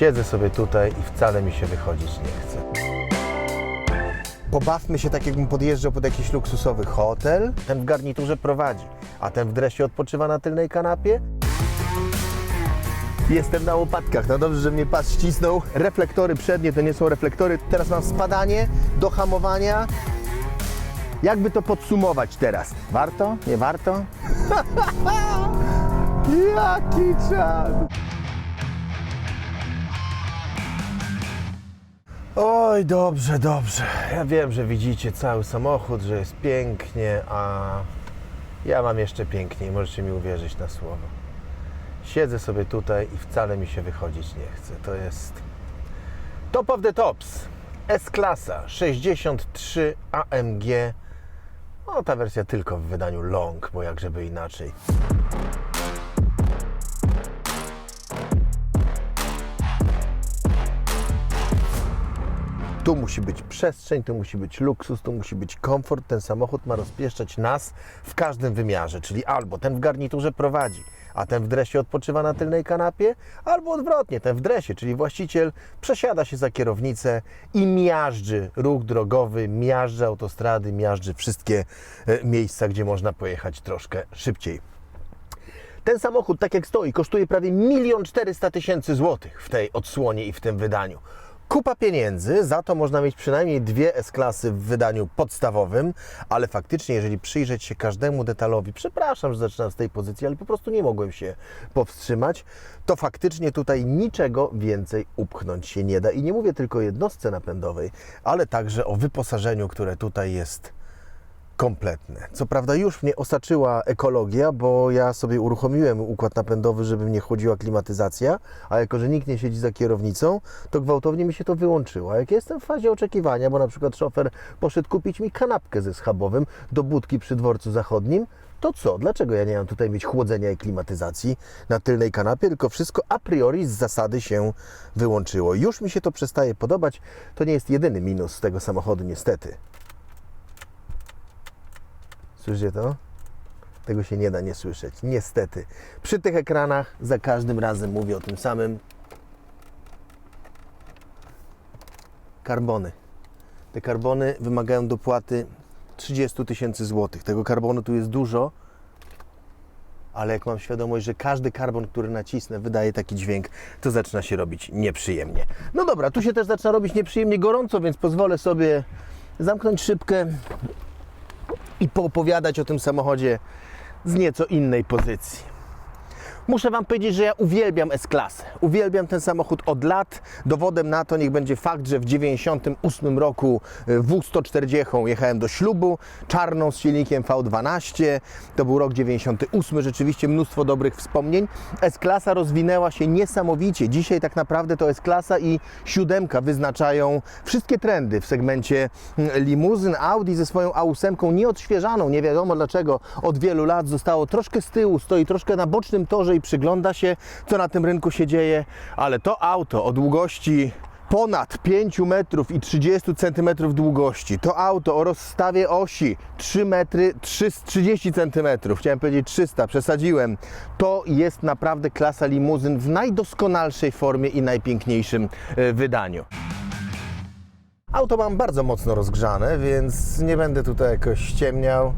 Siedzę sobie tutaj i wcale mi się wychodzić nie chce. Pobawmy się tak, jakbym podjeżdżał pod jakiś luksusowy hotel. Ten w garniturze prowadzi, a ten w dresie odpoczywa na tylnej kanapie. Jestem na łopatkach. No dobrze, że mnie pas ścisnął. Reflektory przednie to nie są reflektory. Teraz mam spadanie do hamowania. Jakby to podsumować teraz? Warto? Nie warto? Jaki czas! Oj, dobrze, dobrze. Ja wiem, że widzicie cały samochód, że jest pięknie, a ja mam jeszcze piękniej, możecie mi uwierzyć na słowo. Siedzę sobie tutaj i wcale mi się wychodzić nie chce. To jest top of the tops. S-klasa 63 AMG. No, ta wersja tylko w wydaniu long, bo jak żeby inaczej. Tu musi być przestrzeń, tu musi być luksus, tu musi być komfort. Ten samochód ma rozpieszczać nas w każdym wymiarze, czyli albo ten w garniturze prowadzi, a ten w dresie odpoczywa na tylnej kanapie, albo odwrotnie, ten w dresie, czyli właściciel przesiada się za kierownicę i miażdży ruch drogowy, miażdży autostrady, miażdży wszystkie e, miejsca, gdzie można pojechać troszkę szybciej. Ten samochód, tak jak stoi, kosztuje prawie 1 400 tysięcy złotych w tej odsłonie i w tym wydaniu. Kupa pieniędzy, za to można mieć przynajmniej dwie S-klasy w wydaniu podstawowym, ale faktycznie, jeżeli przyjrzeć się każdemu detalowi, przepraszam, że zaczynam z tej pozycji, ale po prostu nie mogłem się powstrzymać, to faktycznie tutaj niczego więcej upchnąć się nie da. I nie mówię tylko o jednostce napędowej, ale także o wyposażeniu, które tutaj jest kompletne. Co prawda już mnie osaczyła ekologia, bo ja sobie uruchomiłem układ napędowy, żeby mnie chłodziła klimatyzacja, a jako, że nikt nie siedzi za kierownicą, to gwałtownie mi się to wyłączyło. A jak jestem w fazie oczekiwania, bo na przykład szofer poszedł kupić mi kanapkę ze schabowym do budki przy dworcu zachodnim, to co? Dlaczego ja nie mam tutaj mieć chłodzenia i klimatyzacji na tylnej kanapie, tylko wszystko a priori z zasady się wyłączyło. Już mi się to przestaje podobać. To nie jest jedyny minus tego samochodu, niestety. Słyszycie to? Tego się nie da nie słyszeć. Niestety. Przy tych ekranach za każdym razem mówię o tym samym. Karbony. Te karbony wymagają dopłaty 30 tysięcy złotych. Tego karbonu tu jest dużo, ale jak mam świadomość, że każdy karbon, który nacisnę, wydaje taki dźwięk, to zaczyna się robić nieprzyjemnie. No dobra, tu się też zaczyna robić nieprzyjemnie gorąco, więc pozwolę sobie zamknąć szybkę i poopowiadać o tym samochodzie z nieco innej pozycji. Muszę Wam powiedzieć, że ja uwielbiam S-klasę. Uwielbiam ten samochód od lat. Dowodem na to niech będzie fakt, że w 98 roku y, W140 jechałem do ślubu, czarną z silnikiem V12. To był rok 98, rzeczywiście mnóstwo dobrych wspomnień. S-klasa rozwinęła się niesamowicie. Dzisiaj tak naprawdę to S-klasa i siódemka wyznaczają wszystkie trendy w segmencie mm, limuzyn. Audi ze swoją A8 nieodświeżaną, nie wiadomo dlaczego, od wielu lat zostało troszkę z tyłu, stoi troszkę na bocznym torze i przygląda się, co na tym rynku się dzieje, ale to auto o długości ponad 5 metrów i 30 centymetrów długości. To auto o rozstawie osi 3 metry 3, 30 centymetrów. Chciałem powiedzieć 300, przesadziłem. To jest naprawdę klasa limuzyn w najdoskonalszej formie i najpiękniejszym e, wydaniu. Auto mam bardzo mocno rozgrzane, więc nie będę tutaj jakoś ściemniał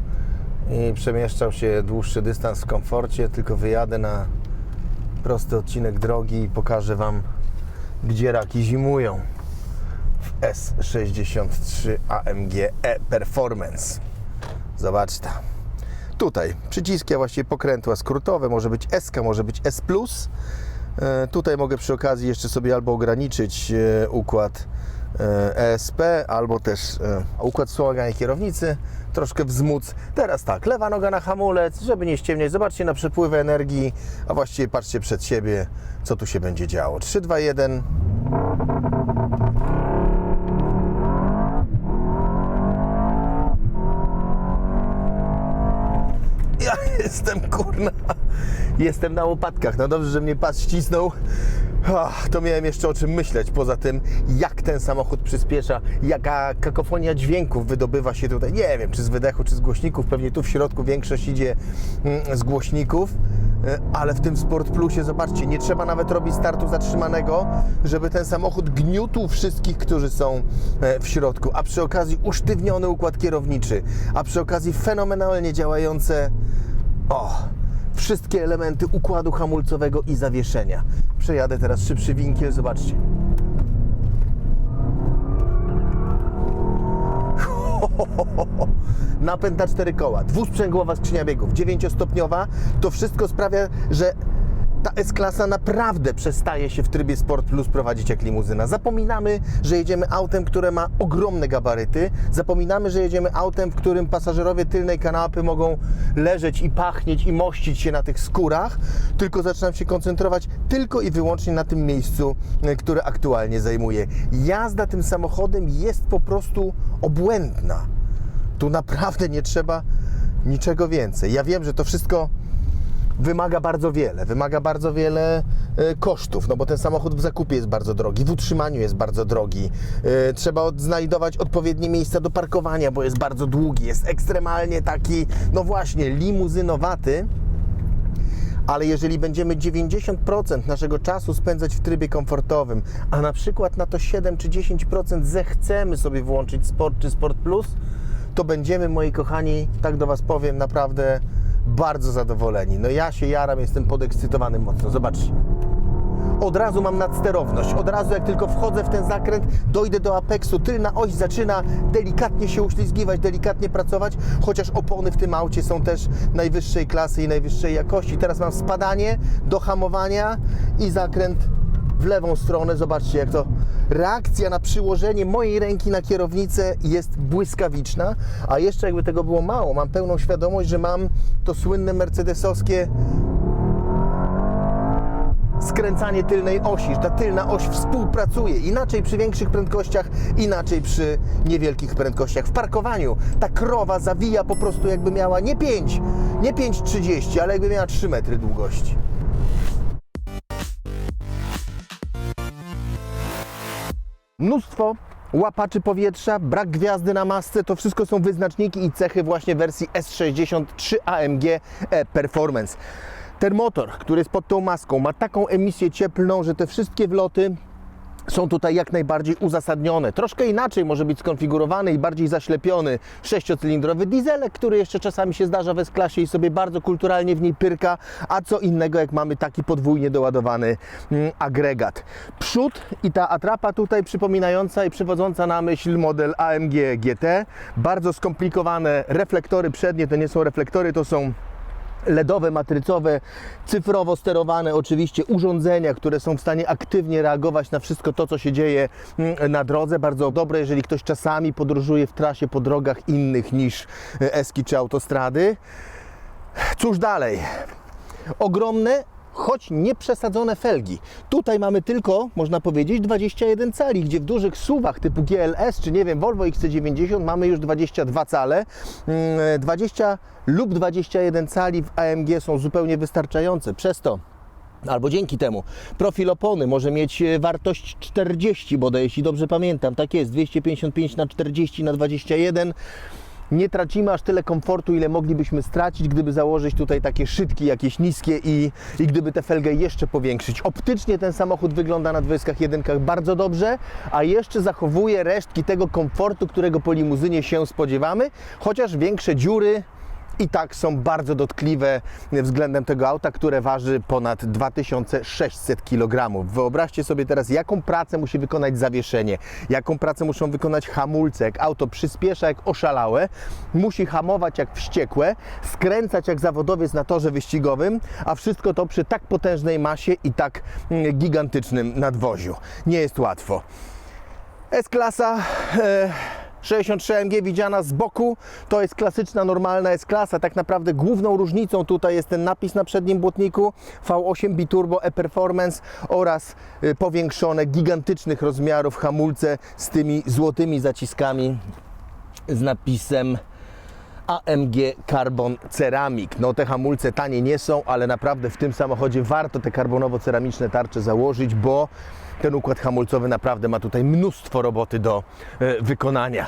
i przemieszczał się dłuższy dystans w komforcie, tylko wyjadę na prosty odcinek drogi i pokażę Wam, gdzie raki zimują w S63 AMG E Performance. Zobaczcie. Tutaj przyciski, a właściwie pokrętła skrótowe, może być S, może być S+. E, Tutaj mogę przy okazji jeszcze sobie albo ograniczyć e, układ ESP, albo też e, układ wspomagania kierownicy, troszkę wzmóc. Teraz tak, lewa noga na hamulec, żeby nie ściemniać. Zobaczcie na przepływy energii, a właściwie patrzcie przed siebie, co tu się będzie działo. 3, 2, 1. jestem kurna. Jestem na łopatkach. No dobrze, że mnie pas ścisnął. To miałem jeszcze o czym myśleć. Poza tym, jak ten samochód przyspiesza, jaka kakofonia dźwięków wydobywa się tutaj. Nie wiem, czy z wydechu, czy z głośników. Pewnie tu w środku większość idzie mm, z głośników. E, Ale w tym Sport Plusie, zobaczcie, nie trzeba nawet robić startu zatrzymanego, żeby ten samochód gniótł wszystkich, którzy są e, w środku. A przy okazji usztywniony układ kierowniczy, a przy okazji fenomenalnie działające o, wszystkie elementy układu hamulcowego i zawieszenia. Przejadę teraz szybszy winkiel, zobaczcie. napęd na cztery koła, dwusprzęgłowa skrzynia biegów, dziewięciostopniowa, to wszystko sprawia, że ta S-klasa naprawdę przestaje się w trybie Sport Plus prowadzić jak limuzyna. Zapominamy, że jedziemy autem, które ma ogromne gabaryty. Zapominamy, że jedziemy autem, w którym pasażerowie tylnej kanapy mogą leżeć i pachnieć i mościć się na tych skórach, tylko zaczynam się koncentrować tylko i wyłącznie na tym miejscu, e, które aktualnie zajmuję. Jazda tym samochodem jest po prostu obłędna. Tu naprawdę nie trzeba niczego więcej. Ja wiem, że to wszystko wymaga bardzo wiele, wymaga bardzo wiele e, kosztów, no bo ten samochód w zakupie jest bardzo drogi, w utrzymaniu jest bardzo drogi. E, Trzeba odnajdować odpowiednie miejsca do parkowania, bo jest bardzo długi, jest ekstremalnie taki, no właśnie, limuzynowaty. Ale jeżeli będziemy 90% naszego czasu spędzać w trybie komfortowym, a na przykład na to 7 czy 10% zechcemy sobie włączyć Sport czy Sport Plus, to będziemy, moi kochani, tak do Was powiem, naprawdę bardzo zadowoleni. No ja się jaram, jestem podekscytowany mocno. Zobaczcie. Od razu mam nadsterowność. Od razu jak tylko wchodzę w ten zakręt, dojdę do apeksu, tylna oś zaczyna delikatnie się uślizgiwać, delikatnie pracować, chociaż opony w tym aucie są też najwyższej klasy i najwyższej jakości. Teraz mam spadanie do hamowania i zakręt w lewą stronę. Zobaczcie, jak to reakcja na przyłożenie mojej ręki na kierownicę jest błyskawiczna. A jeszcze jakby tego było mało, mam pełną świadomość, że mam to słynne mercedesowskie skręcanie tylnej osi, że ta tylna oś współpracuje. Inaczej przy większych prędkościach, inaczej przy niewielkich prędkościach. W parkowaniu ta krowa zawija po prostu jakby miała nie 5, nie 5,30, ale jakby miała 3 metry długości. Mnóstwo łapaczy powietrza, brak gwiazdy na masce, to wszystko są wyznaczniki i cechy właśnie wersji S63 AMG E Performance. Ten motor, który jest pod tą maską, ma taką emisję cieplną, że te wszystkie wloty są tutaj jak najbardziej uzasadnione. Troszkę inaczej może być skonfigurowany i bardziej zaślepiony sześciocylindrowy dieselek, który jeszcze czasami się zdarza w S-klasie i sobie bardzo kulturalnie w niej pyrka, a co innego jak mamy taki podwójnie doładowany mm, agregat. Przód i ta atrapa tutaj przypominająca i przywodząca na myśl model AMG GT. Bardzo skomplikowane reflektory przednie, to nie są reflektory, to są LEDowe, matrycowe, cyfrowo sterowane oczywiście urządzenia, które są w stanie aktywnie reagować na wszystko to, co się dzieje mm, na drodze. Bardzo dobre, jeżeli ktoś czasami podróżuje w trasie po drogach innych niż e, eski czy autostrady. Cóż dalej? Ogromne, choć nie przesadzone felgi. Tutaj mamy tylko, można powiedzieć, 21 cali, gdzie w dużych suwach typu GLS czy nie wiem, Volvo XC90 mamy już 22 cale. Mm, 20 lub 21 cali w AMG są zupełnie wystarczające. Przez to Albo dzięki temu profil opony może mieć e, wartość 40, bodaj jeśli dobrze pamiętam. Tak jest, 255 na 40 na 21 nie tracimy aż tyle komfortu, ile moglibyśmy stracić, gdyby założyć tutaj takie szytki jakieś niskie i, i gdyby tę felgę jeszcze powiększyć. Optycznie ten samochód wygląda na 21 bardzo dobrze, a jeszcze zachowuje resztki tego komfortu, którego po limuzynie się spodziewamy, chociaż większe dziury i tak są bardzo dotkliwe względem tego auta, które waży ponad 2600 kg. Wyobraźcie sobie teraz, jaką pracę musi wykonać zawieszenie, jaką pracę muszą wykonać hamulce, jak auto przyspiesza jak oszalałe, musi hamować jak wściekłe, skręcać jak zawodowiec na torze wyścigowym, a wszystko to przy tak potężnej masie i tak mm, gigantycznym nadwoziu. Nie jest łatwo. S-klasa. E 63 AMG widziana z boku to jest klasyczna, normalna S-klasa. Tak naprawdę główną różnicą tutaj jest ten napis na przednim błotniku V8 Biturbo e-Performance oraz y, powiększone, gigantycznych rozmiarów hamulce z tymi złotymi zaciskami z napisem AMG Carbon Ceramic. No te hamulce tanie nie są, ale naprawdę w tym samochodzie warto te karbonowo-ceramiczne tarcze założyć, bo ten układ hamulcowy naprawdę ma tutaj mnóstwo roboty do e, wykonania.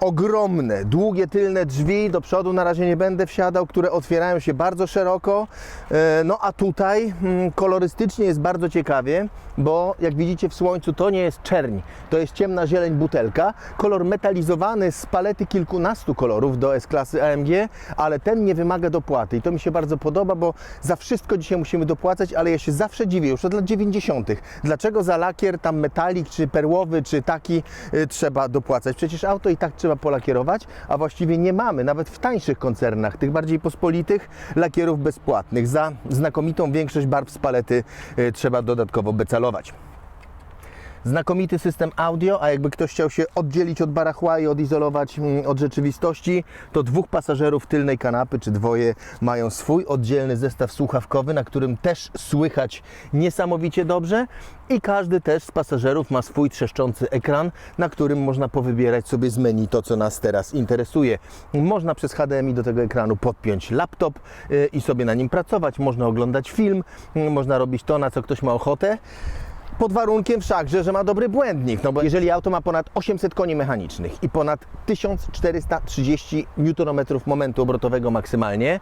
Ogromne, długie tylne drzwi, do przodu na razie nie będę wsiadał, które otwierają się bardzo szeroko. E, No a tutaj mm, kolorystycznie jest bardzo ciekawie, bo jak widzicie w słońcu to nie jest czerń, to jest ciemna zieleń butelka, kolor metalizowany z palety kilkunastu kolorów do S-klasy AMG, ale ten nie wymaga dopłaty i to mi się bardzo podoba, bo za wszystko dzisiaj musimy dopłacać, ale ja się zawsze dziwię, już od lat 90. Dlaczego za lakier tam metalik, czy perłowy, czy taki y, trzeba dopłacać? Przecież auto i tak trzeba polakierować, a właściwie nie mamy, nawet w tańszych koncernach, tych bardziej pospolitych, lakierów bezpłatnych. Za znakomitą większość barw z palety y, trzeba dodatkowo becalować. Znakomity system audio, a jakby ktoś chciał się oddzielić od barachła i odizolować mm, od rzeczywistości, to dwóch pasażerów tylnej kanapy, czy dwoje, mają swój oddzielny zestaw słuchawkowy, na którym też słychać niesamowicie dobrze i każdy też z pasażerów ma swój trzeszczący ekran, na którym można powybierać sobie z menu to, co nas teraz interesuje. Można przez HDMI do tego ekranu podpiąć laptop y, i sobie na nim pracować, można oglądać film, y, można robić to, na co ktoś ma ochotę. Pod warunkiem wszakże, że ma dobry błędnik, no bo jeżeli auto ma ponad 800 koni mechanicznych i ponad 1430 Nm momentu obrotowego maksymalnie,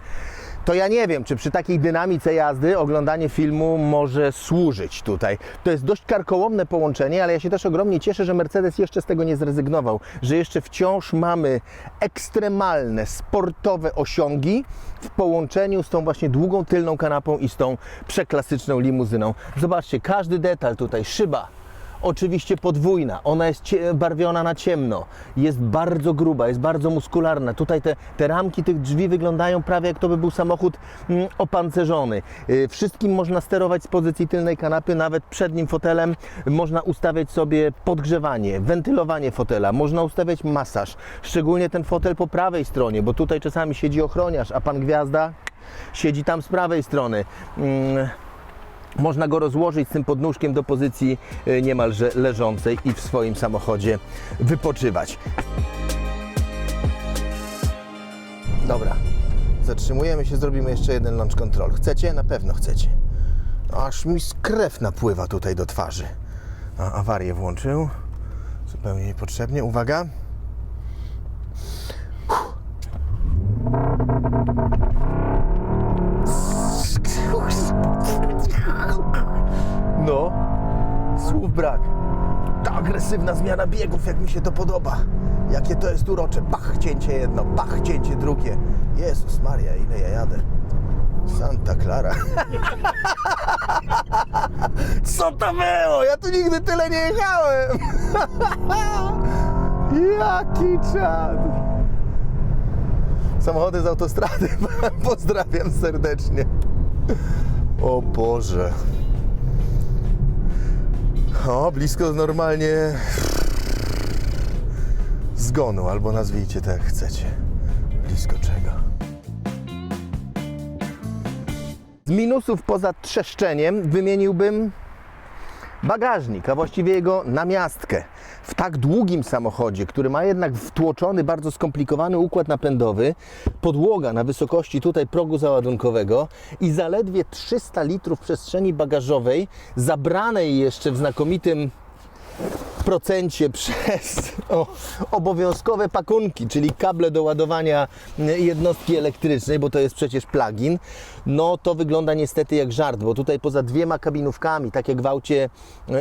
to ja nie wiem, czy przy takiej dynamice jazdy oglądanie filmu może służyć tutaj. To jest dość karkołomne połączenie, ale ja się też ogromnie cieszę, że Mercedes jeszcze z tego nie zrezygnował, że jeszcze wciąż mamy ekstremalne, sportowe osiągi w połączeniu z tą właśnie długą tylną kanapą i z tą przeklasyczną limuzyną. Zobaczcie, każdy detal tutaj, szyba, Oczywiście podwójna, ona jest barwiona na ciemno, jest bardzo gruba, jest bardzo muskularna. Tutaj te, te ramki tych drzwi wyglądają prawie jak to by był samochód mm, opancerzony. Yy, wszystkim można sterować z pozycji tylnej kanapy, nawet przednim fotelem można ustawiać sobie podgrzewanie, wentylowanie fotela, można ustawiać masaż. Szczególnie ten fotel po prawej stronie, bo tutaj czasami siedzi ochroniarz, a pan gwiazda siedzi tam z prawej strony. Mm, można go rozłożyć z tym podnóżkiem do pozycji e, niemalże leżącej i w swoim samochodzie wypoczywać. Dobra, zatrzymujemy się, zrobimy jeszcze jeden launch control. Chcecie? Na pewno chcecie. Aż mi krew napływa tutaj do twarzy. A, awarię włączył. Zupełnie niepotrzebnie. Uwaga. No, słów brak. Ta agresywna zmiana biegów, jak mi się to podoba. Jakie to jest urocze. Pach, cięcie jedno, pach, cięcie drugie. Jezus Maria, ile ja jadę. Santa Clara. Co to było? Ja tu nigdy tyle nie jechałem. Jaki czad. Samochody z autostrady. Pozdrawiam serdecznie. O Boże. O, blisko normalnie zgonu, albo nazwijcie to jak chcecie. Blisko czego? Z minusów poza trzeszczeniem wymieniłbym bagażnik, a właściwie jego namiastkę. W tak długim samochodzie, który ma jednak wtłoczony, bardzo skomplikowany układ napędowy, podłoga na wysokości tutaj progu załadunkowego i zaledwie 300 litrów przestrzeni bagażowej, zabranej jeszcze w znakomitym procencie przez o, obowiązkowe pakunki, czyli kable do ładowania jednostki elektrycznej, bo to jest przecież plugin, no to wygląda niestety jak żart, bo tutaj poza dwiema kabinówkami, tak jak w aucie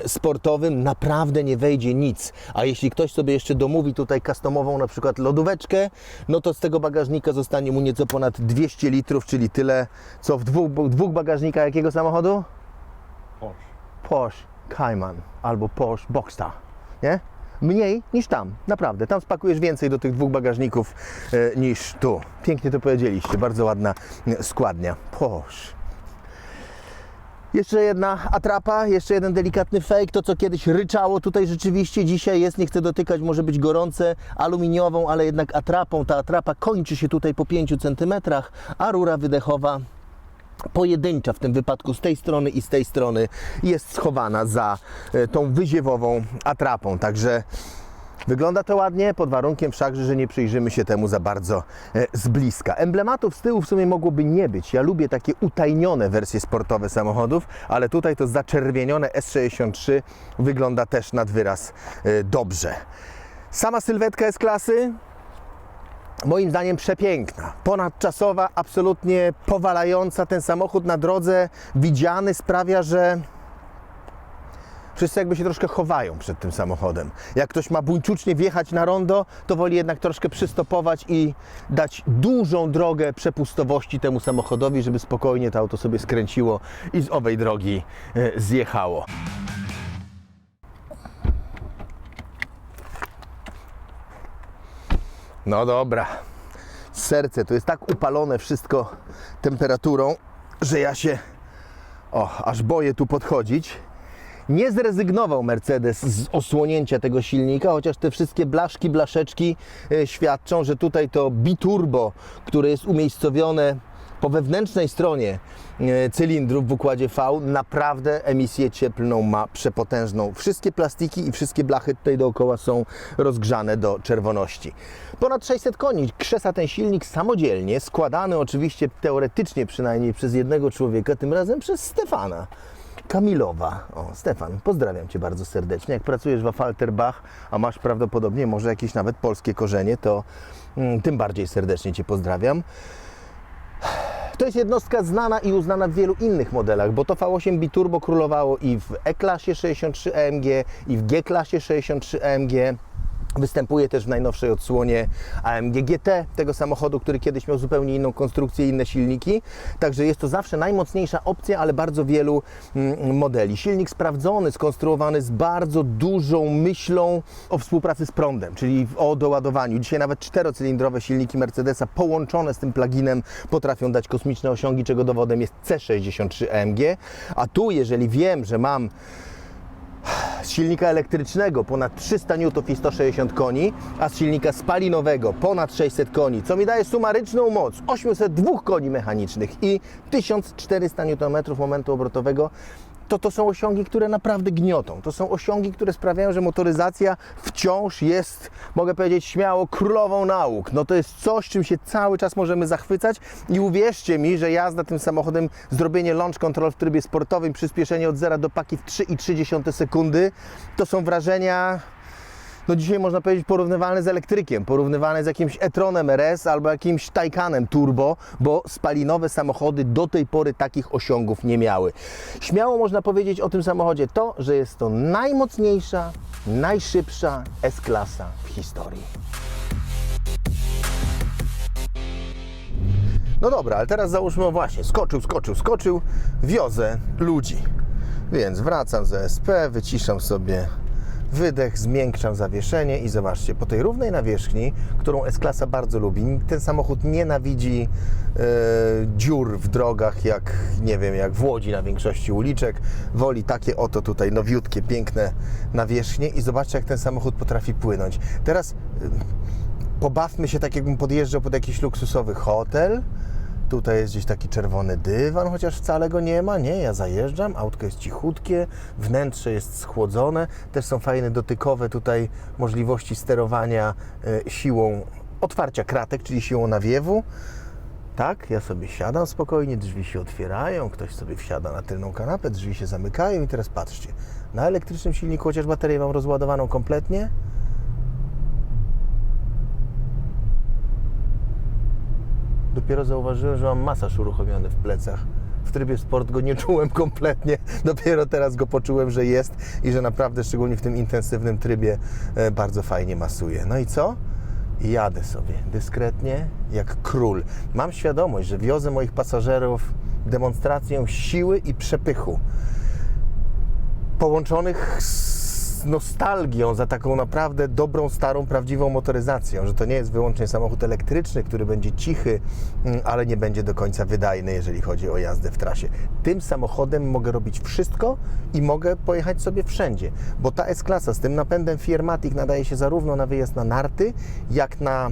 sportowym, naprawdę nie wejdzie nic. A jeśli ktoś sobie jeszcze domówi tutaj customową na przykład lodóweczkę, no to z tego bagażnika zostanie mu nieco ponad 200 litrów, czyli tyle, co w dwóch, dwóch bagażnikach jakiego samochodu? Porsche. Porsche Cayman albo Porsche Boxster, nie? Mniej niż tam, naprawdę. Tam spakujesz więcej do tych dwóch bagażników e, niż tu. Pięknie to powiedzieliście, bardzo ładna e, składnia. Porsche. Jeszcze jedna atrapa, jeszcze jeden delikatny fake. To, co kiedyś ryczało tutaj rzeczywiście dzisiaj jest, nie chcę dotykać, może być gorące, aluminiową, ale jednak atrapą. Ta atrapa kończy się tutaj po 5 cm, a rura wydechowa pojedyncza w tym wypadku z tej strony i z tej strony jest schowana za e, tą wyziewową atrapą. Także wygląda to ładnie, pod warunkiem wszakże, że nie przyjrzymy się temu za bardzo e, z bliska. Emblematów z tyłu w sumie mogłoby nie być. Ja lubię takie utajnione wersje sportowe samochodów, ale tutaj to zaczerwienione S63 wygląda też nad wyraz e, dobrze. Sama sylwetka jest klasy. Moim zdaniem przepiękna, ponadczasowa, absolutnie powalająca. Ten samochód na drodze widziany sprawia, że wszyscy jakby się troszkę chowają przed tym samochodem. Jak ktoś ma buńczucznie wjechać na rondo, to woli jednak troszkę przystopować i dać dużą drogę przepustowości temu samochodowi, żeby spokojnie to auto sobie skręciło i z owej drogi e, zjechało. No dobra. Serce to jest tak upalone wszystko temperaturą, że ja się o, aż boję tu podchodzić. Nie zrezygnował Mercedes z osłonięcia tego silnika, chociaż te wszystkie blaszki, blaszeczki e, świadczą, że tutaj to biturbo, które jest umiejscowione po wewnętrznej stronie e, cylindrów w układzie V, naprawdę emisję cieplną ma przepotężną. Wszystkie plastiki i wszystkie blachy tutaj dookoła są rozgrzane do czerwoności. Ponad 600 koni krzesa ten silnik samodzielnie, składany oczywiście teoretycznie przynajmniej przez jednego człowieka, tym razem przez Stefana. Kamilowa. O, Stefan, pozdrawiam Cię bardzo serdecznie. Jak pracujesz w Affalterbach, a masz prawdopodobnie może jakieś nawet polskie korzenie, to mm, tym bardziej serdecznie Cię pozdrawiam. To jest jednostka znana i uznana w wielu innych modelach, bo to V8 Biturbo królowało i w E-klasie 63 AMG, i w G-klasie 63 AMG. Występuje też w najnowszej odsłonie AMG GT, tego samochodu, który kiedyś miał zupełnie inną konstrukcję, inne silniki. Także jest to zawsze najmocniejsza opcja, ale bardzo wielu mm, modeli. Silnik sprawdzony, skonstruowany z bardzo dużą myślą o współpracy z prądem, czyli o doładowaniu. Dzisiaj nawet czterocylindrowe silniki Mercedesa połączone z tym pluginem potrafią dać kosmiczne osiągi, czego dowodem jest C63 AMG. A tu, jeżeli wiem, że mam z silnika elektrycznego ponad 300 N i 160 koni, a z silnika spalinowego ponad 600 koni, co mi daje sumaryczną moc. 802 koni mechanicznych i 1400 Nm momentu obrotowego, to to są osiągi, które naprawdę gniotą. To są osiągi, które sprawiają, że motoryzacja wciąż jest, mogę powiedzieć śmiało, królową nauk. No to jest coś, czym się cały czas możemy zachwycać i uwierzcie mi, że jazda tym samochodem, zrobienie launch control w trybie sportowym, przyspieszenie od 0 do paki w 3,3 sekundy, to są wrażenia no dzisiaj można powiedzieć porównywalne z elektrykiem, porównywalne z jakimś e-tronem RS albo jakimś Taycanem turbo, bo spalinowe samochody do tej pory takich osiągów nie miały. Śmiało można powiedzieć o tym samochodzie to, że jest to najmocniejsza, najszybsza S-klasa w historii. No dobra, ale teraz załóżmy, o właśnie, skoczył, skoczył, skoczył, wiozę ludzi. Więc wracam z ESP, wyciszam sobie wydech, zmiękczam zawieszenie i zobaczcie, po tej równej nawierzchni, którą S-klasa bardzo lubi, ten samochód nienawidzi e, dziur w drogach, jak nie wiem, jak w Łodzi na większości uliczek. Woli takie oto tutaj nowiutkie, piękne nawierzchnie i zobaczcie, jak ten samochód potrafi płynąć. Teraz e, pobawmy się tak, jakbym podjeżdżał pod jakiś luksusowy hotel. Tutaj jest gdzieś taki czerwony dywan, chociaż wcale go nie ma. Nie, ja zajeżdżam, autko jest cichutkie, wnętrze jest schłodzone. Też są fajne dotykowe tutaj możliwości sterowania e, siłą otwarcia kratek, czyli siłą nawiewu. Tak, ja sobie siadam spokojnie, drzwi się otwierają, ktoś sobie wsiada na tylną kanapę, drzwi się zamykają i teraz patrzcie. Na elektrycznym silniku, chociaż baterię mam rozładowaną kompletnie, Dopiero zauważyłem, że mam masaż uruchomiony w plecach. W trybie sport go nie czułem kompletnie. Dopiero teraz go poczułem, że jest i że naprawdę, szczególnie w tym intensywnym trybie, e, bardzo fajnie masuje. No i co? Jadę sobie dyskretnie, jak król. Mam świadomość, że wiozę moich pasażerów demonstracją siły i przepychu połączonych z nostalgią za taką naprawdę dobrą, starą, prawdziwą motoryzacją, że to nie jest wyłącznie samochód elektryczny, który będzie cichy, mm, ale nie będzie do końca wydajny, jeżeli chodzi o jazdę w trasie. Tym samochodem mogę robić wszystko i mogę pojechać sobie wszędzie, bo ta S-klasa z tym napędem Firmatic nadaje się zarówno na wyjazd na narty, jak na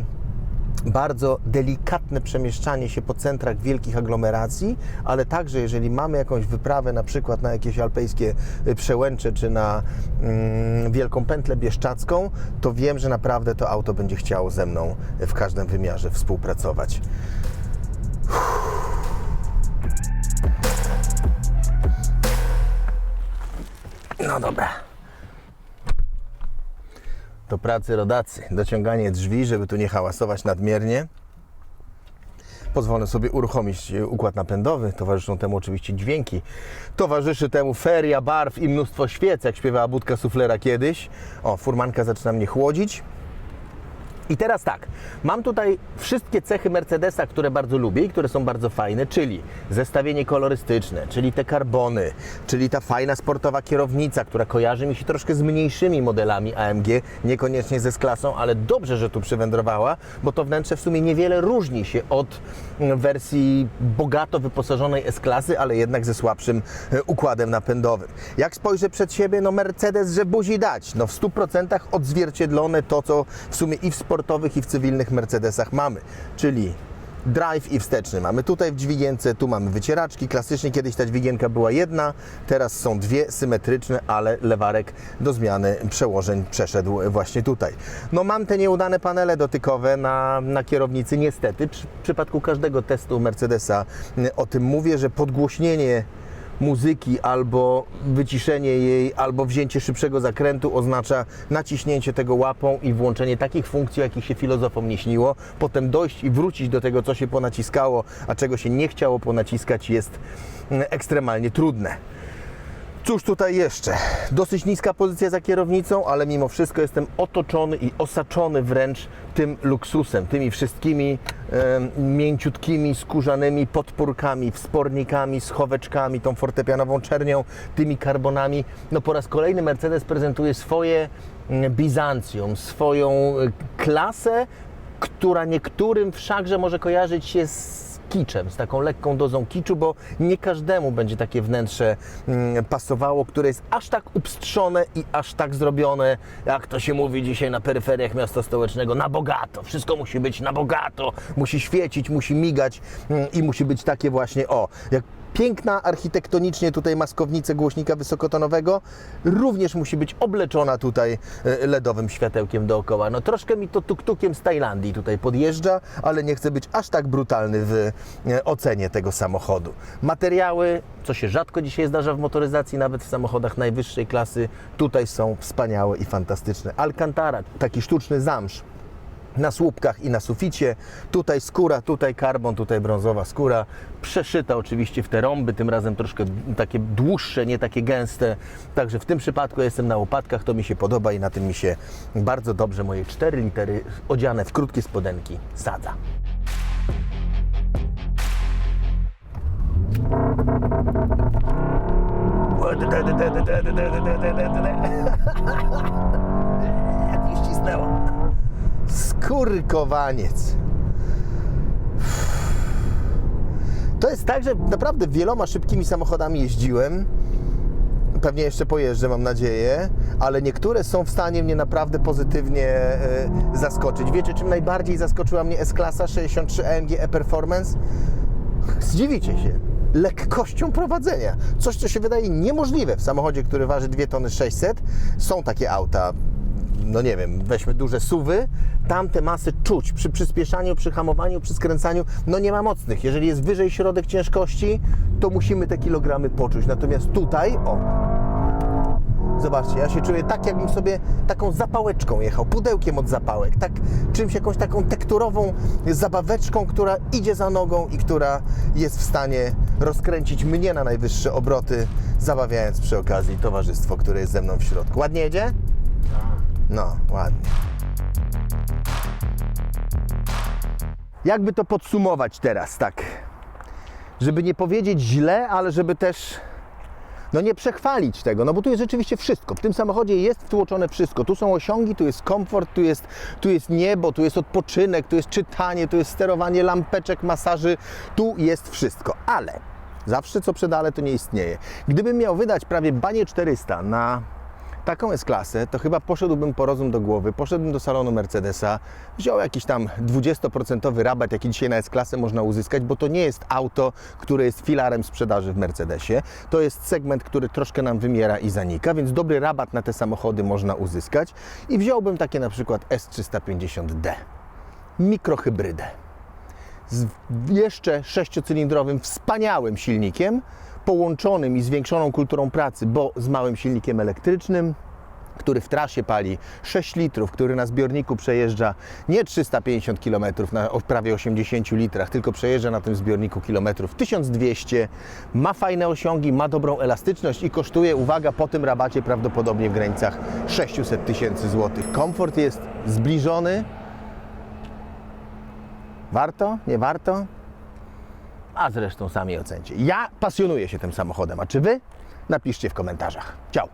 bardzo delikatne przemieszczanie się po centrach wielkich aglomeracji, ale także jeżeli mamy jakąś wyprawę na przykład na jakieś alpejskie y, przełęcze czy na mm, wielką pętlę bieszczacką, to wiem, że naprawdę to auto będzie chciało ze mną w każdym wymiarze współpracować. No dobra. Do pracy rodacy. Dociąganie drzwi, żeby tu nie hałasować nadmiernie. Pozwolę sobie uruchomić e, układ napędowy. Towarzyszą temu oczywiście dźwięki. Towarzyszy temu feria barw i mnóstwo świec, jak śpiewała budka suflera kiedyś. O, furmanka zaczyna mnie chłodzić. I teraz tak, mam tutaj wszystkie cechy Mercedesa, które bardzo lubię i które są bardzo fajne, czyli zestawienie kolorystyczne, czyli te karbony, czyli ta fajna sportowa kierownica, która kojarzy mi się troszkę z mniejszymi modelami AMG, niekoniecznie ze S-klasą, ale dobrze, że tu przywędrowała, bo to wnętrze w sumie niewiele różni się od mm, wersji bogato wyposażonej S-klasy, ale jednak ze słabszym e, układem napędowym. Jak spojrzę przed siebie, no Mercedes, że buzi dać, no w 100% odzwierciedlone to, co w sumie i w sportowych, i w cywilnych Mercedesach mamy, czyli drive i wsteczny. Mamy tutaj w dźwigience, tu mamy wycieraczki. Klasycznie kiedyś ta dźwigienka była jedna, teraz są dwie symetryczne, ale lewarek do zmiany przełożeń przeszedł właśnie tutaj. No mam te nieudane panele dotykowe na, na kierownicy, niestety. Przy, w przypadku każdego testu Mercedesa y, o tym mówię, że podgłośnienie muzyki albo wyciszenie jej, albo wzięcie szybszego zakrętu oznacza naciśnięcie tego łapą i włączenie takich funkcji, jakich się filozofom nie śniło. Potem dojść i wrócić do tego, co się ponaciskało, a czego się nie chciało ponaciskać jest mm, ekstremalnie trudne. Cóż tutaj jeszcze? Dosyć niska pozycja za kierownicą, ale mimo wszystko jestem otoczony i osaczony wręcz tym luksusem, tymi wszystkimi e, mięciutkimi, skórzanymi podpórkami, wspornikami, schoweczkami, tą fortepianową czernią, tymi karbonami. No po raz kolejny Mercedes prezentuje swoje mm, Bizancjum, swoją e, klasę, która niektórym wszakże może kojarzyć się z kiczem, z taką lekką dozą kiczu, bo nie każdemu będzie takie wnętrze mm, pasowało, które jest aż tak upstrzone i aż tak zrobione, jak to się mówi dzisiaj na peryferiach miasta stołecznego, na bogato. Wszystko musi być na bogato, musi świecić, musi migać mm, i musi być takie właśnie, o, jak piękna architektonicznie tutaj maskownica głośnika wysokotonowego również musi być obleczona tutaj e, LEDowym światełkiem dookoła. No troszkę mi to tuktukiem z Tajlandii tutaj podjeżdża, ale nie chcę być aż tak brutalny w e, ocenie tego samochodu. Materiały, co się rzadko dzisiaj zdarza w motoryzacji, nawet w samochodach najwyższej klasy, tutaj są wspaniałe i fantastyczne. Alcantara, taki sztuczny zamsz na słupkach i na suficie. Tutaj skóra, tutaj karbon, tutaj brązowa skóra. Przeszyta oczywiście w te rąby, tym razem troszkę takie dłuższe, nie takie gęste. Także w tym przypadku jestem na łopatkach, to mi się podoba i na tym mi się bardzo dobrze moje cztery litery odziane w krótkie spodenki sadza. Jak mi ścisnęło. Skurkowaniec. To jest tak, że naprawdę wieloma szybkimi samochodami jeździłem. Pewnie jeszcze pojeżdżę, mam nadzieję, ale niektóre są w stanie mnie naprawdę pozytywnie e, zaskoczyć. Wiecie, czym najbardziej zaskoczyła mnie S-klasa 63 AMG E-Performance? Zdziwicie się. Lekkością prowadzenia. Coś, co się wydaje niemożliwe w samochodzie, który waży 2 tony 600. Są takie auta, no nie wiem, weźmy duże suwy, tam te masy czuć przy przyspieszaniu, przy hamowaniu, przy skręcaniu, no nie ma mocnych. Jeżeli jest wyżej środek ciężkości, to musimy te kilogramy poczuć. Natomiast tutaj, o, Zobaczcie, ja się czuję tak, jakbym sobie taką zapałeczką jechał, pudełkiem od zapałek, tak czymś, jakąś taką tekturową zabaweczką, która idzie za nogą i która jest w stanie rozkręcić mnie na najwyższe obroty, zabawiając przy okazji towarzystwo, które jest ze mną w środku. Ładnie jedzie? No, ładnie. Jakby to podsumować teraz, tak? Żeby nie powiedzieć źle, ale żeby też no nie przechwalić tego, no bo tu jest rzeczywiście wszystko. W tym samochodzie jest wtłoczone wszystko. Tu są osiągi, tu jest komfort, tu jest, tu jest niebo, tu jest odpoczynek, tu jest czytanie, tu jest sterowanie lampeczek, masaży, tu jest wszystko. Ale zawsze co przed ale to nie istnieje. Gdybym miał wydać prawie banie 400 na taką S-klasę, to chyba poszedłbym po rozum do głowy, poszedłbym do salonu Mercedesa, wziął jakiś tam 20% rabat, jaki dzisiaj na S-klasę można uzyskać, bo to nie jest auto, które jest filarem sprzedaży w Mercedesie. To jest segment, który troszkę nam wymiera i zanika, więc dobry rabat na te samochody można uzyskać. I wziąłbym takie na przykład S350D, mikrohybrydę z jeszcze sześciocylindrowym, wspaniałym silnikiem, połączonym i zwiększoną kulturą pracy, bo z małym silnikiem elektrycznym, który w trasie pali 6 litrów, który na zbiorniku przejeżdża nie 350 km na prawie 80 litrach, tylko przejeżdża na tym zbiorniku kilometrów 1200, ma fajne osiągi, ma dobrą elastyczność i kosztuje, uwaga, po tym rabacie prawdopodobnie w granicach 600 tysięcy złotych. Komfort jest zbliżony. Warto? Nie warto? a zresztą sami ocencie. Ja pasjonuję się tym samochodem, a czy wy? Napiszcie w komentarzach. Ciao!